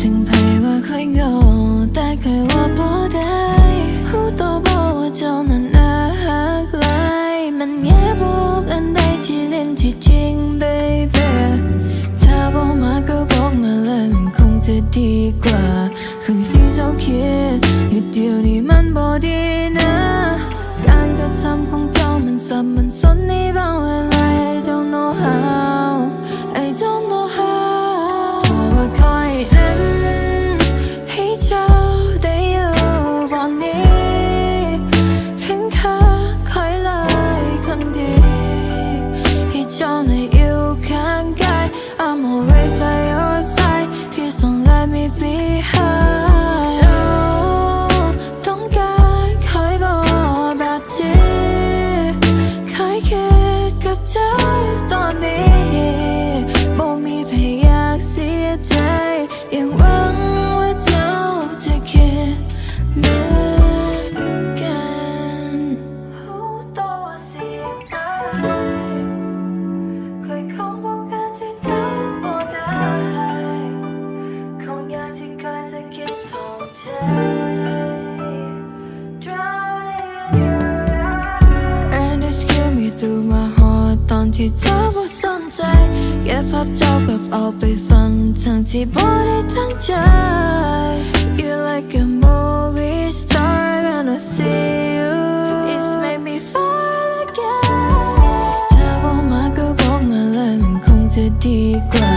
ถึงไผว่าเคยโง่แต่เคยว่าบ่ได้ฮู้ตัวบ่ว่าเจ้านั้นนักหลายมันแง่บอกอันใดที่เล่นที่จริง baby ถ้าบ่มาก็บอกมาเลยมันคงจะดีกว่าคืงสิเจ้าคิดอยู่เดียวนี้มัน 体走过三载，也怕找个宝贝放藏起玻璃藏起来。You like a movie star when I see you. It's made me fall again. 在我马个宝马里面控制地关。